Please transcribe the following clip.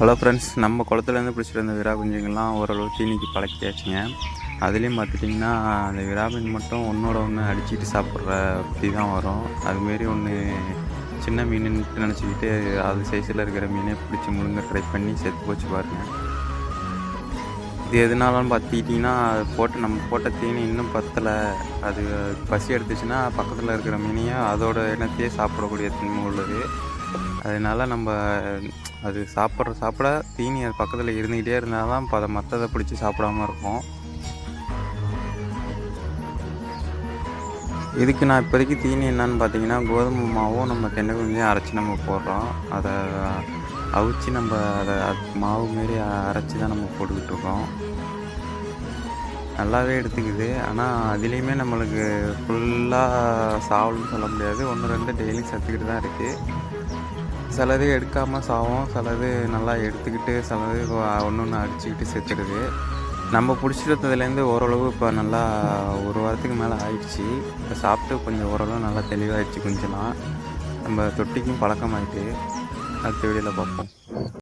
Hello friends நம்ம குளத்துலேருந்து பிடிச்சிட்டு இருந்த விரா குஞ்சுங்கள்லாம் ஓரளவு தீனிக்கு பழக்கியாச்சுங்க. அதுலேயும் பார்த்துட்டிங்கன்னா அந்த விரா மட்டும் ஒன்றோட ஒன்று அடிச்சுக்கிட்டு சாப்பிட்ற அப்படி தான் வரும். அதுமாரி ஒன்று சின்ன மீனுன்ட்டு நினச்சிக்கிட்டு அது சைஸில் இருக்கிற மீனே பிடிச்சி முழுங்க ட்ரை பண்ணி செத்து போச்சு பாருங்க. இது எதுனாலும் பார்த்துக்கிட்டிங்கன்னா அது போட்டு நம்ம போட்ட தீனி இன்னும் பத்தலை. அது பசி எடுத்துச்சுன்னா பக்கத்தில் இருக்கிற மீனையும் அதோட இனத்தையே சாப்பிடக்கூடிய தன்மை உள்ளது. அதனால நம்ம அது சாப்பிட்ற சாப்பிட தீனி அது பக்கத்தில் இருந்துக்கிட்டே இருந்தால் தான் இப்போ அதை மற்றதை பிடிச்சி சாப்பிடாம இருக்கும் இதுக்கு நான் இப்போதைக்கு தீனி என்னன்னு பார்த்தீங்கன்னா கோதுமை மாவும் நம்ம தென்னை குஞ்சையும் அரைச்சி நம்ம போடுறோம். அதை அவிச்சு நம்ம அதை மாவு மாரி அரைச்சி தான் நம்ம போட்டுக்கிட்டு இருக்கோம். நல்லாவே எடுத்துக்குது. ஆனால் அதுலேயுமே நம்மளுக்கு ஃபுல்லாக சாவல்னு சொல்ல முடியாது. ஒன்று ரெண்டு டெய்லியும் சத்துக்கிட்டு தான் இருக்குது சிலது எடுக்காமல் சாவும் சிலது நல்லா எடுத்துக்கிட்டு சிலது ஒன்று ஒன்று அடிச்சுக்கிட்டு செத்துடுது நம்ம பிடிச்சிருந்ததுலேருந்து ஓரளவு இப்போ நல்லா ஒரு வாரத்துக்கு மேலே ஆயிடுச்சு. இப்போ சாப்பிட்டு கொஞ்சம் ஓரளவு நல்லா தெளிவாகிடுச்சு கொஞ்சம்லாம் நம்ம தொட்டிக்கும் பழக்கமாயிட்டு அடுத்த வீடியோவில் பார்ப்போம்.